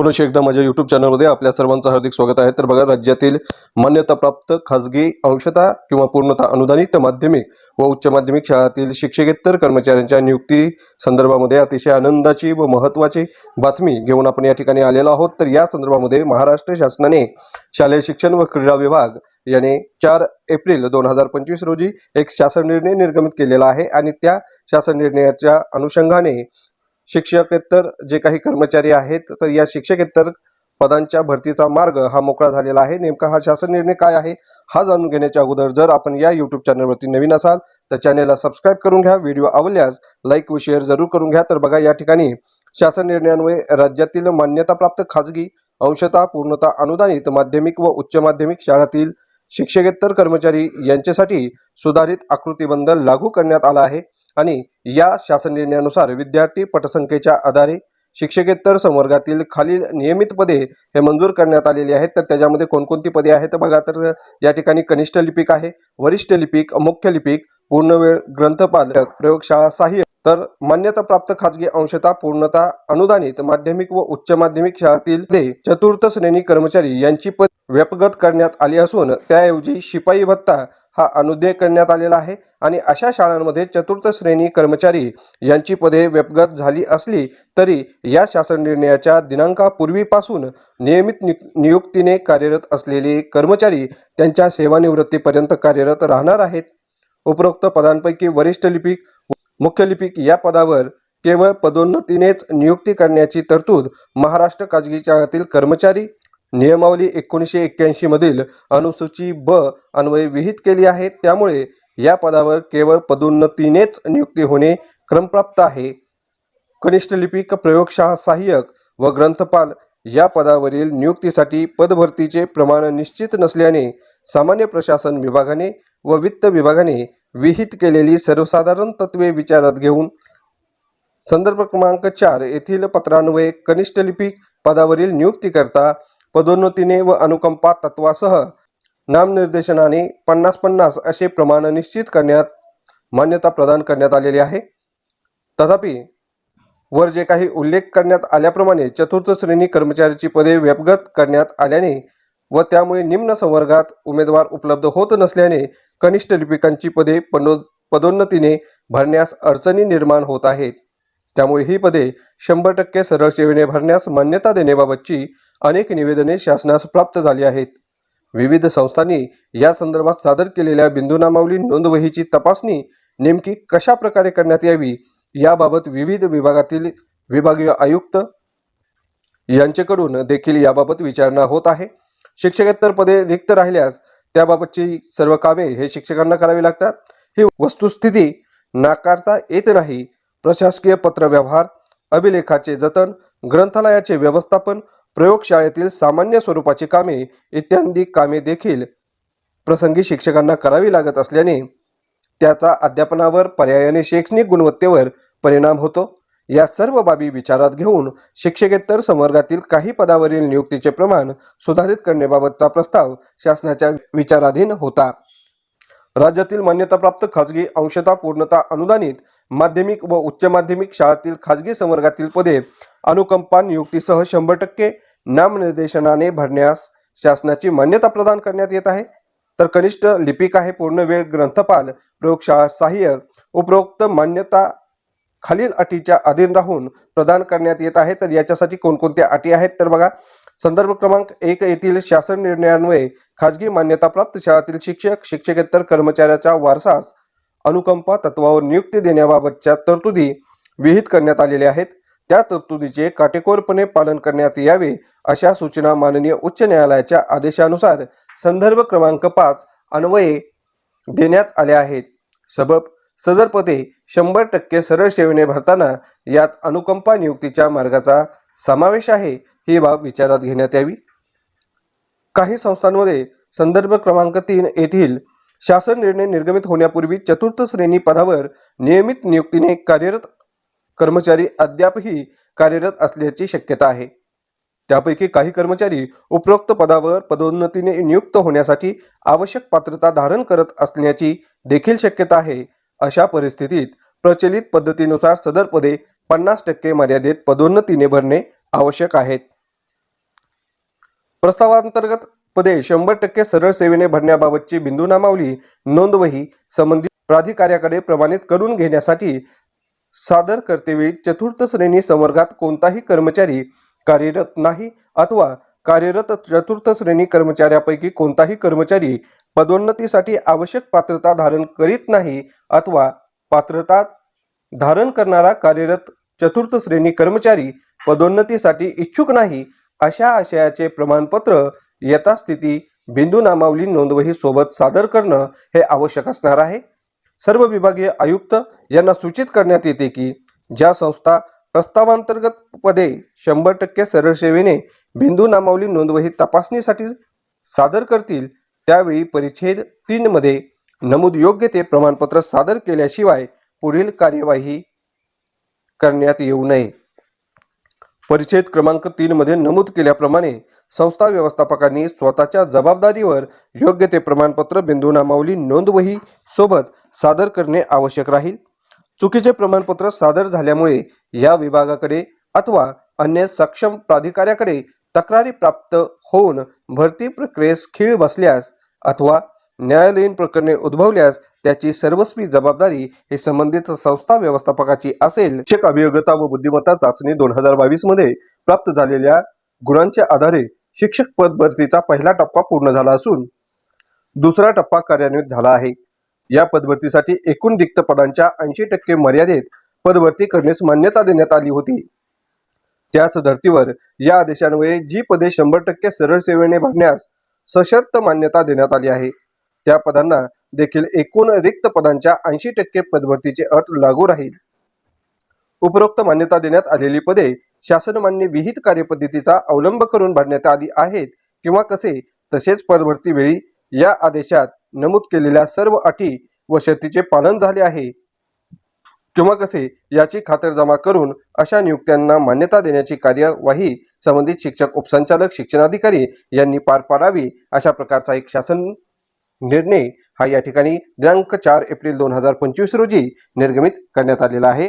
पुनश्च एकदा माझ्या युट्यूब चॅनलमध्ये आपल्या सर्वांचं हार्दिक स्वागत आहे. तर बघा राज्यातील मान्यताप्राप्त खाजगी अंशता किंवा पूर्णतः अनुदानित माध्यमिक व उच्च माध्यमिक शाळातील शिक्षकेतर कर्मचाऱ्यांच्या नियुक्ती संदर्भामध्ये अतिशय आनंदाची व महत्त्वाची बातमी घेऊन आपण या ठिकाणी आलेलो आहोत. तर या संदर्भामध्ये महाराष्ट्र शासनाने शालेय शिक्षण व क्रीडा विभाग याने चार एप्रिल दोन हजार पंचवीस रोजी एक शासन निर्णय निर्गमित केलेला आहे आणि त्या शासन निर्णयाच्या अनुषंगाने शिक्षकेतर जे काही कर्मचारी आहेत तर या शिक्षकेतर पदांच्या भरतीचा मार्ग हा मोकळा झालेला आहे. नेमका हा शासन निर्णय काय आहे हा जाणून घेण्याच्या अगोदर जर आपण या यूट्यूब चॅनलवरती नवीन असाल तर चॅनेलला सबस्क्राईब करून घ्या. व्हिडिओ आवडल्यास लाईक व शेअर जरूर करून घ्या. तर बघा या ठिकाणी शासन निर्णयान्वये राज्यातील मान्यताप्राप्त खाजगी अंशतः पूर्णता अनुदानित माध्यमिक व उच्च माध्यमिक शाळातील शिक्षकेतर कर्मचारी यांच्यासाठी सुधारित आकृतीबंध लागू करण्यात आला आहे आणि या शासन निर्णयानुसार विद्यार्थी पटसंख्येच्या आधारे शिक्षकेतर संवर्गातील खालील नियमित पदे हे मंजूर करण्यात आलेली आहेत. तर त्याच्यामध्ये कोणकोणती पदे आहेत? बघा तर या ठिकाणी कनिष्ठ लिपिक आहे वरिष्ठ लिपिक मुख्य लिपिक पूर्णवेळ ग्रंथपाल प्रयोगशाळा सहाय्यक. तर मान्यताप्राप्त खाजगी अंशतः पूर्णता अनुदानित माध्यमिक व उच्च माध्यमिक शाळातील ते चतुर्थ श्रेणी कर्मचारी यांची पद व्यपगत करण्यात आली असून त्याऐवजी शिपाई भत्ता हा अनुदेय करण्यात आलेला आहे आणि अशा शाळांमध्ये चतुर्थ श्रेणी कर्मचारी यांची पदे व्यपगत झाली असली तरी या शासन निर्णयाच्या दिनांकापूर्वीपासून नियमित नियुक्तीने कार्यरत असलेले कर्मचारी त्यांच्या सेवानिवृत्तीपर्यंत कार्यरत राहणार आहेत. उपरोक्त पदांपैकी वरिष्ठ लिपिक मुख्य लिपिक या पदावर केवळ पदोन्नतीनेच नियुक्ती करण्याची तरतूद महाराष्ट्र खाजगी कर्मचारी नियमावली एकोणीसशे एक्क्याऐंशी मधील अनुसूची ब अन्वये विहित केली आहे त्यामुळे या पदावर केवळ पदोन्नतीनेच नियुक्ती होणे क्रमप्राप्त आहे. कनिष्ठ लिपिक प्रयोगशाळा सहाय्यक व ग्रंथपाल या पदावरील नियुक्तीसाठी पदभरतीचे प्रमाण निश्चित नसल्याने सामान्य प्रशासन विभागाने व वित्त विभागाने विहित केलेली सर्वसाधारण तत्वे विचारात घेऊन संदर्भ क्रमांक चार येथील पत्रान्वये कनिष्ठ लिपिक पदावरील नियुक्तीकरता पदोन्नतीने व अनुकंपा तत्वासह नामनिर्देशनाने पन्नास पन्नास असे प्रमाण निश्चित करण्यात मान्यता प्रदान करण्यात आलेली आहे. तथापि वर जे काही उल्लेख करण्यात आल्याप्रमाणे चतुर्थ श्रेणी कर्मचाऱ्याची पदे व्यपगत करण्यात आल्याने व त्यामुळे निम्न संवर्गात उमेदवार उपलब्ध होत नसल्याने कनिष्ठ लिपिकांची पदे पनो पदोन्नतीने भरण्यास अडचणी निर्माण होत आहेत. त्यामुळे ही पदे शंभर टक्के सरळ सेवेने भरण्यास मान्यता देण्याबाबतची अनेक निवेदने शासनास प्राप्त झाली आहेत. विविध संस्थांनी या संदर्भात सादर केलेल्या बिंदूनामावली नोंदवहीची तपासणी नेमकी कशा प्रकारे करण्यात यावी याबाबत विविध विभागातील विभागीय आयुक्त यांच्याकडून देखील याबाबत विचारणा होत आहे. शिक्षकेतर पदे रिक्त राहिल्यास त्याबाबतची सर्व कामे हे शिक्षकांना करावी लागतात. ही वस्तुस्थिती नाकारता येत नाही. प्रशासकीय पत्रव्यवहार अभिलेखाचे जतन ग्रंथालयाचे व्यवस्थापन प्रयोगशाळेतील सामान्य स्वरूपाची कामे इत्यादी कामे देखील प्रसंगी शिक्षकांना करावी लागत असल्याने त्याचा अध्यापनावर पर्यायाने शैक्षणिक गुणवत्तेवर परिणाम होतो. या सर्व बाबी विचारात घेऊन शिक्षकेतर संवर्गातील काही पदावरील नियुक्तीचे प्रमाण सुधारित करण्याबाबतचा प्रस्ताव शासनाच्या विचाराधीन होता. राज्यातील मान्यताप्राप्त खाजगी अंशतः पूर्णता अनुदानित माध्यमिक व उच्च माध्यमिक शाळातील खाजगी संवर्गातील पदे अनुकंपा नियुक्तीसह शंभर टक्के नामनिर्देशनाने भरण्यास शासनाची मान्यता प्रदान करण्यात येत आहे. तर कनिष्ठ लिपिक आहे पूर्ण वेळ ग्रंथपाल प्रयोगशाळा सहाय्यक उपरोक्त मान्यता खालील अटीच्या अधीन राहून प्रदान करण्यात येत आहे. तर याच्यासाठी कोणकोणत्या अटी आहेत? तर बघा संदर्भ क्रमांक एक येथील शासन निर्णयान्वये खाजगी मान्यताप्राप्त शाळातील शिक्षक शिक्षकेतर कर्मचाऱ्याच्या वारसास अनुकंपा तत्वावर नियुक्ती देण्याबाबतच्या तरतुदी विहित करण्यात आलेल्या आहेत. त्या तरतुदीचे काटेकोरपणे पालन करण्यात यावे अशा सूचना माननीय उच्च न्यायालयाच्या आदेशानुसार संदर्भ क्रमांक पाच अन्वये देण्यात आल्या आहेत. सबब सदर पदे शंभर टक्के सरळ सेवेने भरताना यात अनुकंपा नियुक्तीच्या मार्गाचा समावेश आहे ही बाब विचारात घेण्यात यावी. काही संस्थांमध्ये संदर्भ क्रमांक तीन येथील शासन निर्णय निर्गमित होण्यापूर्वी चतुर्थ श्रेणी पदावर नियमित नियुक्तीने कार्यरत कर्मचारी अद्यापही कार्यरत असल्याची शक्यता आहे. त्यापैकी काही कर्मचारी उपरोक्त पदावर पदोन्नतीने नियुक्त होण्यासाठी आवश्यक पात्रता धारण करत असण्याची देखील शक्यता आहे अशा परिस्थितीत प्रचलित पद्धतीनुसार सदर पदे पन्नास टक्के मर्यादेत पदोन्नतीने भरणे आवश्यक आहेत. प्रस्तावांतर्गत पदे शंभर टक्के सरळ सेवेने भरण्याबाबतची बिंदूनामावली नोंदवही संबंधित प्राधिकाऱ्याकडे प्रमाणित करून घेण्यासाठी सादर करतेवेळी चतुर्थ श्रेणी संवर्गात कोणताही कर्मचारी कार्यरत नाही अथवा कार्यरत चतुर्थ श्रेणी कर्मचाऱ्यापैकी कोणताही कर्मचारी पदोन्नतीसाठी आवश्यक पात्रता धारण करीत नाही अथवा पात्रता धारण करणारा कार्यरत चतुर्थ श्रेणी कर्मचारी पदोन्नतीसाठी इच्छुक नाही अशा आशयाचे प्रमाणपत्र यथास्थिती बिंदू नामावली नोंदवही सोबत सादर करणं हे आवश्यक असणार आहे. सर्व विभागीय आयुक्त यांना सूचित करण्यात येते की ज्या संस्था प्रस्तावांतर्गत पदे शंभर टक्के सरळ सेवेने बिंदू नामावली नोंदवही तपासणीसाठी सादर करतील त्यावेळी परिच्छेद तीनमध्ये नमूद योग्य ते प्रमाणपत्र सादर केल्याशिवाय पुढील कार्यवाही करण्यात येऊ नये. परिच्छेद क्रमांक तीनमध्ये नमूद केल्याप्रमाणे संस्था व्यवस्थापकांनी स्वतःच्या जबाबदारीवर योग्य ते प्रमाणपत्र बिंदूनामावली नोंदवही सोबत सादर करणे आवश्यक राहील. चुकीचे प्रमाणपत्र सादर झाल्यामुळे या विभागाकडे अथवा अन्य सक्षम प्राधिकाऱ्याकडे तक्रारी प्राप्त होऊन भरती प्रक्रियेस खीळ बसल्यास अथवा न्यायालयीन प्रकरणे उद्भवल्यास त्याची सर्वस्वी जबाबदारी हे संबंधित संस्था व्यवस्थापकाची असेल. शिक्षक अभियोग्यता व बुद्धिमत्ता चाचणी दोन हजार बावीसमध्ये प्राप्त झालेल्या गुणांच्या आधारे शिक्षक पद भरतीचा पहिला टप्पा पूर्ण झाला असून दुसरा टप्पा कार्यान्वित झाला आहे. या पदभरतीसाठी एकूण रिक्त पदांच्या ऐंशी टक्के मर्यादेत पदभरती करण्यास मान्यता देण्यात आली होती. त्याच धर्तीवर या आदेशान्वये जी पदे शंभर टक्के सरळ सेवेने भरण्यास सशर्त मान्यता देण्यात आली आहे. त्या पदांना देखील एकूण रिक्त पदांच्या ऐंशी टक्के पदभरतीची अट लागू राहील. उपरोक्त मान्यता देण्यात आलेली पदे शासनमान्य विहित कार्यपद्धतीचा अवलंब करून भरण्यात आली आहेत किंवा कसे तसेच पदभरतीवेळी या आदेशात नमूद केलेल्या सर्व अटी व शर्तीचे पालन झाले आहे. किंवा कसे याची खातरजमा करून अशा नियुक्त्यांना मान्यता देण्याची कार्यवाही संबंधित शिक्षक उपसंचालक शिक्षणाधिकारी यांनी पार पाडावी अशा प्रकारचा एक शासन निर्णय हा या ठिकाणी दिनांक चार एप्रिल दोन हजार पंचवीस रोजी निर्गमित करण्यात आलेला आहे.